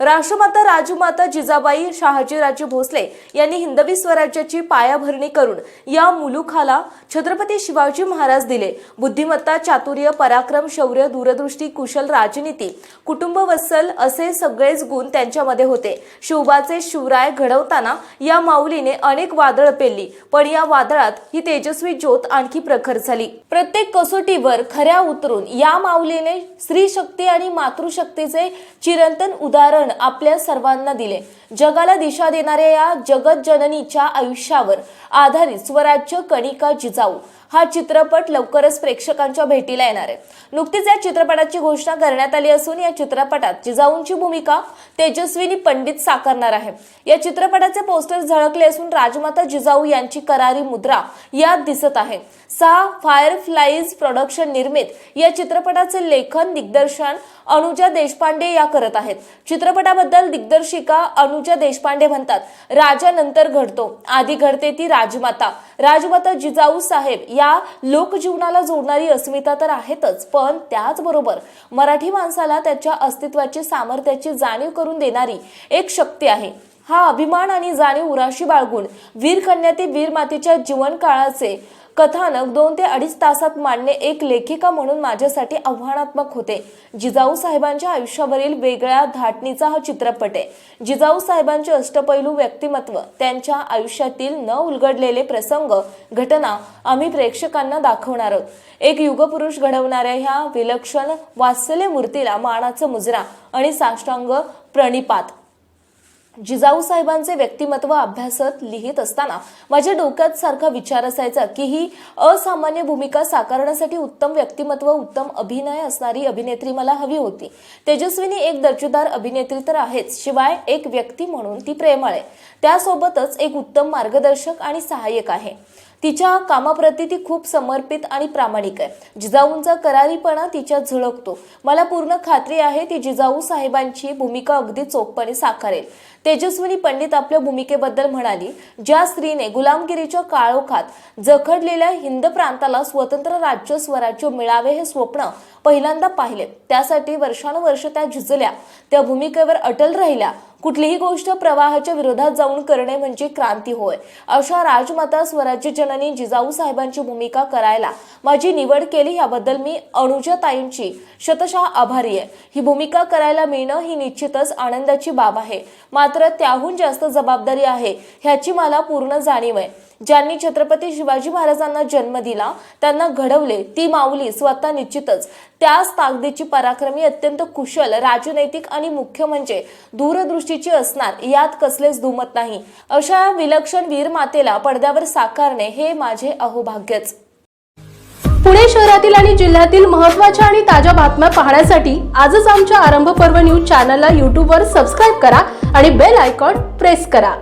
राष्ट्रमाता राजमाता जिजाबाई शहाजीराजे भोसले यांनी हिंदवी स्वराज्याची पायाभरणी करून या मुलुखाला छत्रपती शिवाजी महाराज दिले. बुद्धिमत्ता चातुर्य पराक्रम शौर्य दूरदृष्टी कुशल राजनीती कुटुंब वत्सल असे सगळेच गुण त्यांच्यामध्ये होते. शिवबाचे शिवराय घडवताना या माऊलीने अनेक वादळ पेलली पण या वादळात ही तेजस्वी ज्योत आणखी प्रखर झाली. प्रत्येक कसोटीवर खऱ्या उतरून या माऊलीने स्त्री शक्ती आणि मातृशक्तीचे चिरंतन उदाहरण आपल्या सर्वांना दिले. जगाला दिशा देणाऱ्या या जगत जननीच्या आयुष्यावर आधारित स्वराज्य कणिका जिजाऊ हा चित्रपट लवकरच प्रेक्षकांच्या भेटीला येणार आहे. नुकतीच या चित्रपटाची घोषणा करण्यात आली असून या चित्रपटात जिजाऊंची भूमिका तेजस्विनी पंडित साकारणार आहे. या चित्रपटाचे पोस्टर झळकले असून राजमाता जिजाऊ यांची करारी मुद्रा यात दिसत आहे. सहा फायरफ्लाईज प्रोडक्शन निर्मित या चित्रपटाचे लेखन दिग्दर्शन अनुजा देशपांडे या करत आहेत. चित्रपटाबद्दल दिग्दर्शिका अनु अनुजा देशपांडे म्हणतात राजा नंतर घडतो आधी घडते ती राजमाता. राजमाता जिजाऊ साहेब या लोकजीवनाला जोडणारी अस्मिता तर आहेतच पण त्याचबरोबर मराठी माणसाला त्याच्या अस्तित्वाची सामर्थ्याची जाणीव करून देणारी एक शक्ती आहे. हा अभिमान आणि जाणीव उराशी बाळगून वीर कन्या ते वीर मातेच्या जीवन काळाचे कथानक दोन ते अडीच तासात मांडणे एक लेखिका म्हणून माझ्यासाठी आव्हानात्मक होते. जिजाऊ साहेबांच्या आयुष्यावरील वेगळ्या धाटणीचा हा चित्रपट आहे. जिजाऊ साहेबांचे अष्टपैलू व्यक्तिमत्व त्यांच्या आयुष्यातील न उलगडलेले प्रसंग घटना आम्ही प्रेक्षकांना दाखवणार आहोत. एक युगपुरुष घडवणाऱ्या ह्या विलक्षण वात्सल्य मूर्तीला मानाचं मुजरा आणि साष्टांग प्रणिपात. जिजाऊ साहेबांचे व्यक्तिमत्व अभ्यासत लिहित असताना माझ्या डोक्यात सारखा विचार असायचा की ही असामान्य भूमिका साकारण्यासाठी उत्तम व्यक्तिमत्व उत्तम अभिनय असणारी अभिनेत्री मला हवी होती. तेजस्विनी एक दर्जेदार अभिनेत्री तर आहेच शिवाय एक व्यक्ती म्हणून ती प्रेमळ आहे. त्यासोबतच एक उत्तम मार्गदर्शक आणि सहाय्यक आहे. तिच्या कामाप्रती ती खूप समर्पित आणि प्रामाणिक आहे. जिजाऊंचा करारीपणा तिच्यात झळकतो. मला पूर्ण खात्री आहे ती जिजाऊ साहेबांची भूमिका अगदी चोखपणे साकारेल. तेजस्विनी पंडित आपल्या भूमिकेबद्दल म्हणाली ज्या स्त्रीने गुलामगिरीच्या काळोखात जखडलेल्या हिंद प्रांताला स्वतंत्र राज्य स्वराज्य मिळावे हे स्वप्न पहिल्यांदा पाहिले. त्यासाठी वर्षानुवर्ष त्या झुजल्या. त्या भूमिकेवर अटल राहिल्या. कुठलीही गोष्ट प्रवाहाच्या विरोधात जाऊन करणे म्हणजे क्रांती होय. अशा राजमाता स्वराज्य जननी जिजाऊ साहेबांची भूमिका करायला माझी निवड केली याबद्दल मी अनुजा ताईंची शतशः आभारी आहे. ही भूमिका करायला मिळणं ही निश्चितच आनंदाची बाब आहे. मात्र त्याहून जास्त जबाबदारी आहे ह्याची मला पूर्ण जाणीव आहे. ज्यांनी छत्रपती शिवाजी महाराजांना जन्म दिला त्यांना घडवले ती माऊली स्वतः निश्चितच. त्याच ताकदीची पराक्रमी अत्यंत कुशल राजनैतिक आणि मुख्य म्हणजे दूरदृष्टीची असणार यात कसलेच दुमत नाही. अशा विलक्षण वीर मातेला पडद्यावर साकारणे हे माझे अहोभाग्यच. पुणे शहरातील आणि जिल्ह्यातील महत्त्वाच्या आणि ताज्या बातम्या पाहण्यासाठी आजच आमच्या आरंभ पर्व न्यूज चॅनलला यूट्यूबवर सबस्क्राईब करा आणि बेल आयकॉन प्रेस करा.